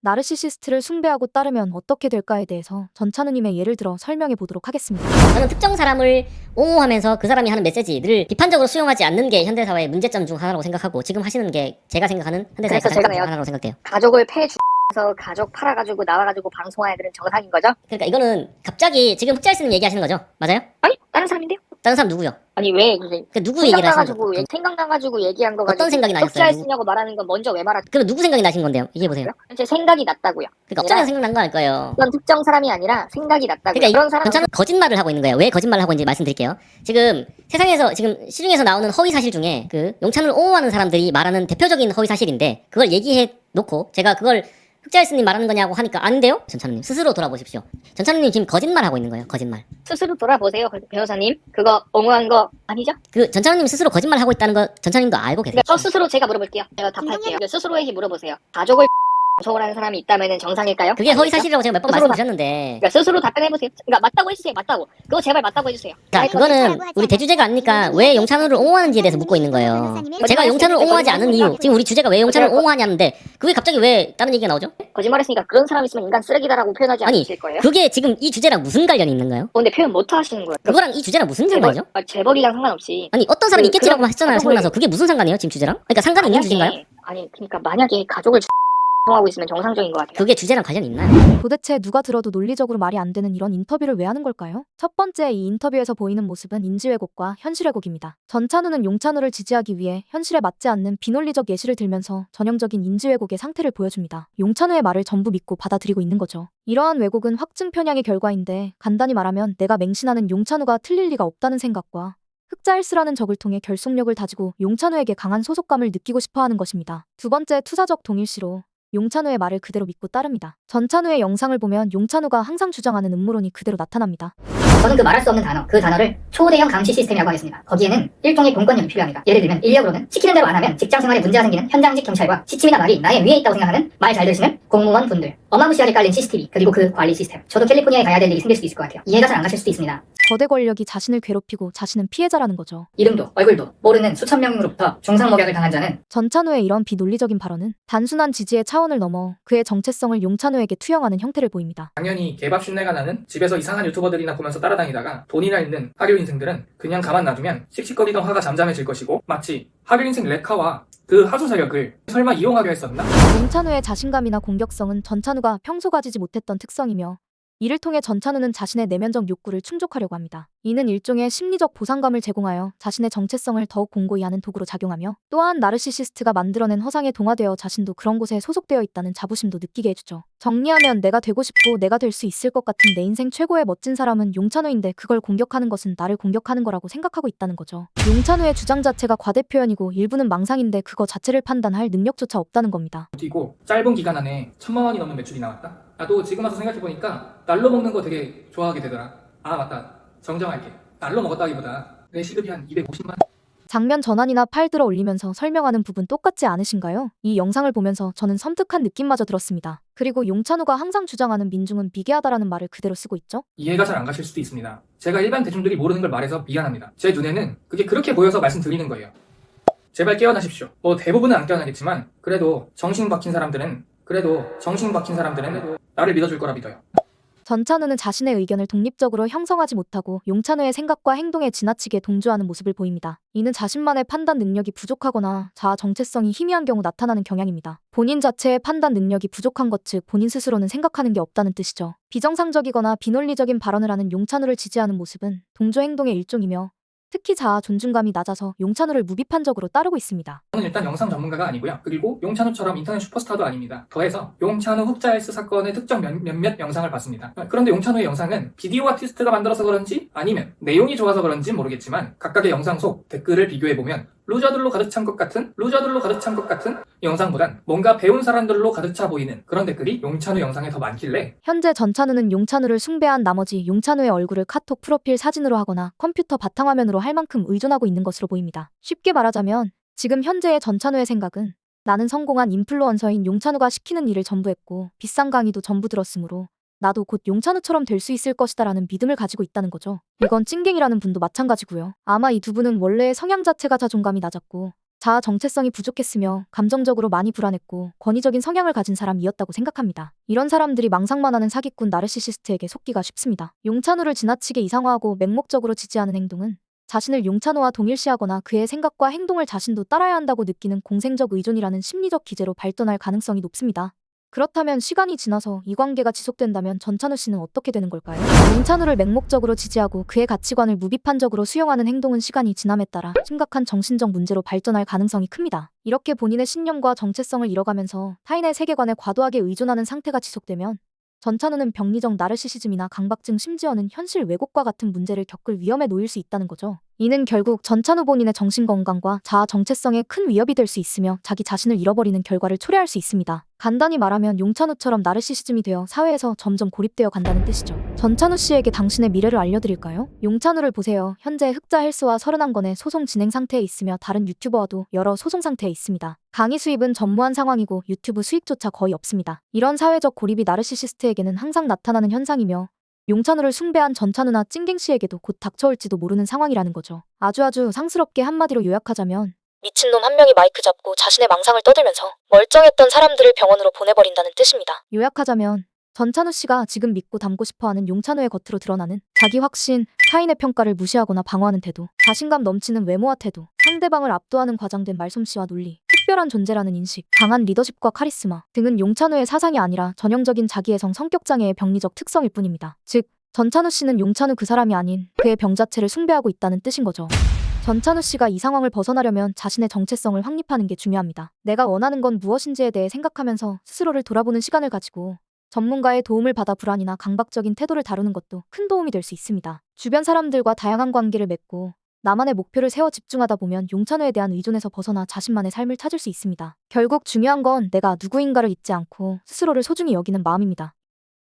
나르시시스트를 숭배하고 따르면 어떻게 될까에 대해서 전찬우님의 예를 들어 설명해 보도록 하겠습니다. 저는 특정 사람을 옹호하면서 그 사람이 하는 메시지를 비판적으로 수용하지 않는 게 현대 사회의 문제점 중 하나라고 생각하고 지금 하시는 게 제가 생각하는 현대 사회의 그래서 가장 제가 큰 내가- 하나라고 생각돼요. 가족을 패 주면서 가족 팔아가지고 나와가지고 방송한 애들은 정상인 거죠? 그러니까 이거는 갑자기 지금 흑자일스님 얘기하시는 거죠? 맞아요? 아니 다른 사람인데요? 다른 사람 누구요? 아니 왜 무슨 그 누구 얘기를 하시는 거죠? 생각나가지고 생각 나가지고 얘기한 거 가지고 어떤 생각이 나셨어요? 섭취할 쓰냐고 말하는 건 먼저 왜 말하죠? 그럼 누구 생각이 나신 건데요? 얘기해 보세요. 제 생각이 났다고요. 그러니까 어쩌면 생각난 거 아닐까요? 어떤 특정 사람이 아니라 생각이 났다고요. 그러니까 이- 그런 사람 전차는 거짓말을 하고 있는 거예요. 왜 거짓말을 하고 있는지 말씀드릴게요. 지금 세상에서 지금 시중에서 나오는 허위 사실 중에 그 용찬을 옹호하는 사람들이 말하는 대표적인 허위 사실인데 그걸 얘기해 놓고 제가 그걸 흑자일스님 말하는 거냐고 하니까 아닌데요? 전찬우님 스스로 돌아보십시오. 전찬우님 지금 거짓말 하고 있는 거예요. 거짓말. 스스로 돌아보세요, 변호사님. 그거 옹호한 거 아니죠? 그 전찬우님 스스로 거짓말 하고 있다는 거 전찬우님도 알고 계세요. 그러니까 저 스스로 제가 물어볼게요. 제가 답할게요. 스스로에게 물어보세요. 가족을 하는 사람이 있다면 정상일까요? 그게 허위? 사실이라고 제가 몇 번 스스로 말씀드렸는데 그러니까 스스로 답변해보세요. 그러니까 맞다고 해주세요. 맞다고. 그거 제발 맞다고 해주세요. 그러니까 그거는 우리 대주제가 아니니까 왜 용찬우를 옹호하는지에 대해서 묻고 있는 거예요. 제가 용찬을 옹호하지 않은 이유 지금 우리 주제가 왜 용찬을 옹호하냐는데 그게 갑자기 왜 다른 얘기가 나오죠? 거짓말했으니까 그런 사람 있으면 인간 쓰레기다라고 표현하지 아니, 않으실 거예요? 그게 지금 이 주제랑 무슨 관련이 있는가요? 어, 근데 표현 못 하시는 거예요. 그거랑 이 주제랑 무슨 상관이죠? 재벌, 아, 재벌이랑 상관없이. 아니 어떤 사람이 그- 있겠지라고 했잖아요 가족을- 살고 나서 그게 무슨 상관이에요 지금 주제랑? 그러니까 상관이 있는 주제인가요? 아니 그러니까 만약에 가족을 하고 있으면 정상적인 것 같아요. 그게 주제랑 관련이 있나요? 도대체 누가 들어도 논리적으로 말이 안 되는 이런 인터뷰를 왜 하는 걸까요? 첫 번째 이 인터뷰에서 보이는 모습은 인지 왜곡과 현실 왜곡입니다. 전찬우는 용찬우를 지지하기 위해 현실에 맞지 않는 비논리적 예시를 들면서 전형적인 인지 왜곡의 상태를 보여줍니다. 용찬우의 말을 전부 믿고 받아들이고 있는 거죠. 이러한 왜곡은 확증 편향의 결과인데 간단히 말하면 내가 맹신하는 용찬우가 틀릴 리가 없다는 생각과 흑자일스라는 적을 통해 결속력을 다지고 용찬우에게 강한 소속감을 느끼고 싶어 하는 것입니다. 두 번째 투사적 동일시로 용찬우의 말을 그대로 믿고 따릅니다. 전찬우의 영상을 보면 용찬우가 항상 주장하는 음모론이 그대로 나타납니다. 저는 그 말할 수 없는 단어, 그 단어를 초대형 감시 시스템이라고 하겠습니다. 거기에는 일종의 공권력이 필요합니다. 예를 들면 인력으로는 시키는 대로 안 하면 직장 생활에 문제가 생기는 현장직 경찰과 시침이나 말이 나의 위에 있다고 생각하는 말 잘 들으시는 공무원 분들, 어마무시하게 깔린 CCTV, 그리고 그 관리 시스템. 저도 캘리포니아에 가야 될 일이 생길 수도 있을 것 같아요. 이해가 잘 안 가실 수도 있습니다. 거대 권력이 자신을 괴롭히고 자신은 피해자라는 거죠. 이름도 얼굴도 모르는 수천 명으로부터 중상모략을 당한 자는 전찬우의 이런 비논리적인 발언은 단순한 지지의 차원을 넘어 그의 정체성을 용찬우에게 투영하는 형태를 보입니다. 당연히 개밥 쉰내가 나는 집에서 이상한 유튜버들이나 보면서 따라 다니다가 돈이나 있는 하류 인생들은 그냥 가만 놔두면 씩씩거리던 화가 잠잠해질 것이고 마치 하류 인생 레카와 그 하수 세력을 설마 이용하려 했었나? 용찬우의 자신감이나 공격성은 전찬우가 평소 가지지 못했던 특성이며 이를 통해 전찬우는 자신의 내면적 욕구를 충족하려고 합니다. 이는 일종의 심리적 보상감을 제공하여 자신의 정체성을 더욱 공고히 하는 도구로 작용하며 또한 나르시시스트가 만들어낸 허상에 동화되어 자신도 그런 곳에 소속되어 있다는 자부심도 느끼게 해주죠. 정리하면 내가 되고 싶고 내가 될 수 있을 것 같은 내 인생 최고의 멋진 사람은 용찬우인데 그걸 공격하는 것은 나를 공격하는 거라고 생각하고 있다는 거죠. 용찬우의 주장 자체가 과대 표현이고 일부는 망상인데 그거 자체를 판단할 능력조차 없다는 겁니다. 뛰고 짧은 기간 안에 천만 원이 넘는 매출이 나왔다? 나도 지금 와서 생각해보니까 날로 먹는 거 되게 좋아하게 되더라. 아 맞다. 정정할게. 날로 먹었다기보다 내 시급이 한 250만 장면 전환이나 팔 들어 올리면서 설명하는 부분 똑같지 않으신가요? 이 영상을 보면서 저는 섬뜩한 느낌마저 들었습니다. 그리고 용찬우가 항상 주장하는 민중은 미개하다라는 말을 그대로 쓰고 있죠? 이해가 잘 안 가실 수도 있습니다. 제가 일반 대중들이 모르는 걸 말해서 미안합니다. 제 눈에는 그게 그렇게 보여서 말씀드리는 거예요. 제발 깨어나십시오. 뭐 대부분은 안 깨어나겠지만 그래도 정신 박힌 사람들은 그래도 정신 박힌 사람들은 나를 믿어줄 거라 믿어요. 전찬우는 자신의 의견을 독립적으로 형성하지 못하고 용찬우의 생각과 행동에 지나치게 동조하는 모습을 보입니다. 이는 자신만의 판단 능력이 부족하거나 자아 정체성이 희미한 경우 나타나는 경향입니다. 본인 자체의 판단 능력이 부족한 것 즉 본인 스스로는 생각하는 게 없다는 뜻이죠. 비정상적이거나 비논리적인 발언을 하는 용찬우를 지지하는 모습은 동조 행동의 일종이며 특히 자아 존중감이 낮아서 용찬우를 무비판적으로 따르고 있습니다. 저는 일단 영상 전문가가 아니고요. 그리고 용찬우처럼 인터넷 슈퍼스타도 아닙니다. 더해서 용찬우 흑자일스 사건의 특정 몇, 몇몇 영상을 봤습니다. 그런데 용찬우의 영상은 비디오 아티스트가 만들어서 그런지 아니면 내용이 좋아서 그런지 모르겠지만 각각의 영상 속 댓글을 비교해보면 루저들로 가득 찬 것 같은 루저들로 가득 찬 것 같은 영상보단 뭔가 배운 사람들로 가득 차 보이는 그런 댓글이 용찬우 영상에 더 많길래 현재 전찬우는 용찬우를 숭배한 나머지 용찬우의 얼굴을 카톡 프로필 사진으로 하거나 컴퓨터 바탕화면으로 할 만큼 의존하고 있는 것으로 보입니다. 쉽게 말하자면 지금 현재의 전찬우의 생각은 나는 성공한 인플루언서인 용찬우가 시키는 일을 전부 했고 비싼 강의도 전부 들었으므로 나도 곧 용찬우처럼 될 수 있을 것이다라는 믿음을 가지고 있다는 거죠. 이건 찡갱이라는 분도 마찬가지고요. 아마 이 두 분은 원래 성향 자체가 자존감이 낮았고 자아 정체성이 부족했으며 감정적으로 많이 불안했고 권위적인 성향을 가진 사람이었다고 생각합니다. 이런 사람들이 망상만 하는 사기꾼 나르시시스트에게 속기가 쉽습니다. 용찬우를 지나치게 이상화하고 맹목적으로 지지하는 행동은 자신을 용찬호와 동일시하거나 그의 생각과 행동을 자신도 따라야 한다고 느끼는 공생적 의존이라는 심리적 기제로 발전할 가능성이 높습니다. 그렇다면 시간이 지나서 이 관계가 지속된다면 전찬우 씨는 어떻게 되는 걸까요? 용찬우를 맹목적으로 지지하고 그의 가치관을 무비판적으로 수용하는 행동은 시간이 지남에 따라 심각한 정신적 문제로 발전할 가능성이 큽니다. 이렇게 본인의 신념과 정체성을 잃어가면서 타인의 세계관에 과도하게 의존하는 상태가 지속되면 전찬우는 병리적 나르시시즘이나 강박증 심지어는 현실 왜곡과 같은 문제를 겪을 위험에 놓일 수 있다는 거죠. 이는 결국 전찬우 본인의 정신건강과 자아 정체성에 큰 위협이 될 수 있으며 자기 자신을 잃어버리는 결과를 초래할 수 있습니다. 간단히 말하면 용찬우처럼 나르시시즘이 되어 사회에서 점점 고립되어 간다는 뜻이죠. 전찬우 씨에게 당신의 미래를 알려드릴까요? 용찬우를 보세요. 현재 흑자 헬스와 31건의 소송 진행 상태에 있으며 다른 유튜버와도 여러 소송 상태에 있습니다. 강의 수입은 전무한 상황이고 유튜브 수익조차 거의 없습니다. 이런 사회적 고립이 나르시시스트에게는 항상 나타나는 현상이며 용찬우를 숭배한 전찬우나 찡갱 씨에게도 곧 닥쳐올지도 모르는 상황이라는 거죠. 아주 아주 상스럽게 한마디로 요약하자면 미친놈 한 명이 마이크 잡고 자신의 망상을 떠들면서 멀쩡했던 사람들을 병원으로 보내버린다는 뜻입니다. 요약하자면 전찬우 씨가 지금 믿고 닮고 싶어하는 용찬우의 겉으로 드러나는 자기 확신, 타인의 평가를 무시하거나 방어하는 태도, 자신감 넘치는 외모와 태도, 상대방을 압도하는 과장된 말솜씨와 논리, 특별한 존재라는 인식, 강한 리더십과 카리스마 등은 용찬우의 사상이 아니라 전형적인 자기애성 성격장애의 병리적 특성일 뿐입니다. 즉, 전찬우 씨는 용찬우 그 사람이 아닌 그의 병 자체를 숭배하고 있다는 뜻인 거죠. 전찬우 씨가 이 상황을 벗어나려면 자신의 정체성을 확립하는 게 중요합니다. 내가 원하는 건 무엇인지에 대해 생각하면서 스스로를 돌아보는 시간을 가지고 전문가의 도움을 받아 불안이나 강박적인 태도를 다루는 것도 큰 도움이 될 수 있습니다. 주변 사람들과 다양한 관계를 맺고 나만의 목표를 세워 집중하다 보면 용찬우에 대한 의존에서 벗어나 자신만의 삶을 찾을 수 있습니다. 결국 중요한 건 내가 누구인가를 잊지 않고 스스로를 소중히 여기는 마음입니다.